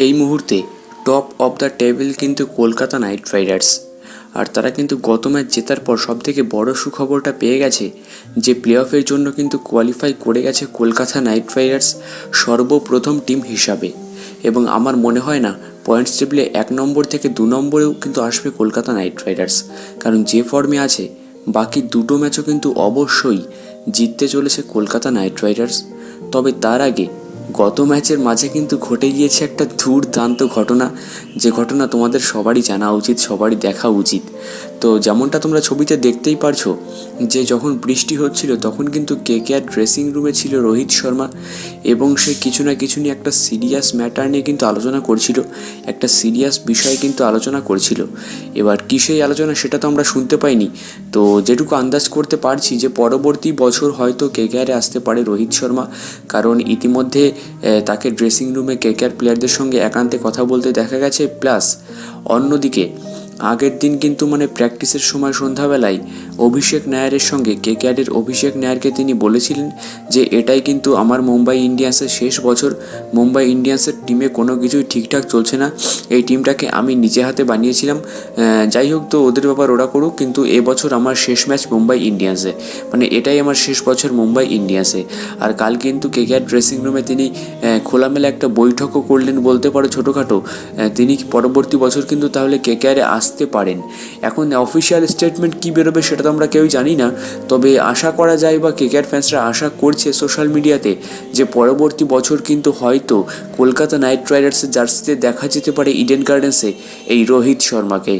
এই মুহূর্তে top of the table কিন্তু কলকাতা নাইট রাইডার্স আর তারা কিন্তু গত ম্যাচ জেতার পর সবথেকে বড় সুখবরটা পেয়ে গেছে যে প্লে অফের জন্য কিন্তু কোয়ালিফাই করে গেছে কলকাতা নাইট রাইডার্স সর্বপ্রথম টিম হিসাবে। এবং আমার মনে হয় না পয়েন্টস টেবিলে এক নম্বর থেকে দু নম্বরেও কিন্তু আসবে কলকাতা নাইট রাইডার্স কারণ যে ফর্মে আছে, বাকি দুটো ম্যাচও কিন্তু অবশ্যই জিততে চলেছে কলকাতা নাইট রাইডার্স তবে তার আগে গত ম্যাচের মাঝে কিন্তু ঘটে গিয়েছে একটা দুর্দান্ত ঘটনা। যে ঘটনা তোমাদের সবারই জানা উচিত, সবারই দেখা উচিত। তো যেমনটা তোমরা ছবিতে দেখতেই পারছ, যে যখন বৃষ্টি হচ্ছিল তখন কিন্তু কে কে আর ড্রেসিং রুমে ছিল রোহিত শর্মা এবং সে কিছু না কিছু নিয়ে একটা সিরিয়াস ম্যাটার নিয়ে কিন্তু আলোচনা করছিল, একটা সিরিয়াস বিষয় কিন্তু আলোচনা করছিল। এবার কী সেই আলোচনা সেটা তো আমরা শুনতে পাইনি। তো যেটুকু আন্দাজ করতে পারছি যে পরবর্তী বছর হয়তো কে কে আরে আসতে পারে রোহিত শর্মা, কারণ ইতিমধ্যে তাকে ড্রেসিং রুমে কে কে আর প্লেয়ারদের সঙ্গে একান্তে কথা বলতে দেখা গেছে। প্লাস, অন্যদিকে আগের দিন কিন্তু মানে প্র্যাকটিসের সময় সন্ধ্যাবেলায় অভিষেক নায়ারের সঙ্গে কে কেকেআরের অভিষেক নায়ারকে তিনি বলেছিলেন যে, এটাই কিন্তু আমার মুম্বাই ইন্ডিয়ান্সের শেষ বছর। মুম্বাই ইন্ডিয়ান্সের টিমে কোনো কিছুই ঠিকঠাক চলছে না। এই টিমটাকে আমি নিজে হাতে বানিয়েছিলাম। যাই হোক তো, ওদের ব্যাপার ওরা করুক, কিন্তু এবছর আমার শেষ ম্যাচ মুম্বাই ইন্ডিয়ান্সে। মানে এটাই আমার শেষ বছর মুম্বাই ইন্ডিয়ান্সে। আর কাল কিন্তু কে কেকেআর ড্রেসিং রুমে তিনি খোলামেলা একটা বৈঠকও করলেন বলতে পারো ছোটোখাটো। তিনি পরবর্তী বছর কিন্তু তাহলে কে কেকেআরে আসতে পারেন। এখন অফিসিয়াল স্টেটমেন্ট কী বেরোবে সেটা তো আমরা কেউ জানি না। তবে আশা করা যায় বা কেকেআর ফ্যান্সরা আশা করছে সোশ্যাল মিডিয়াতে যে পরবর্তী বছর কিন্তু হয়তো কলকাতা নাইট রাইডার্সের জার্সিতে দেখা যেতে পারে ইডেন গার্ডেন্সে এই রোহিত শর্মাকে।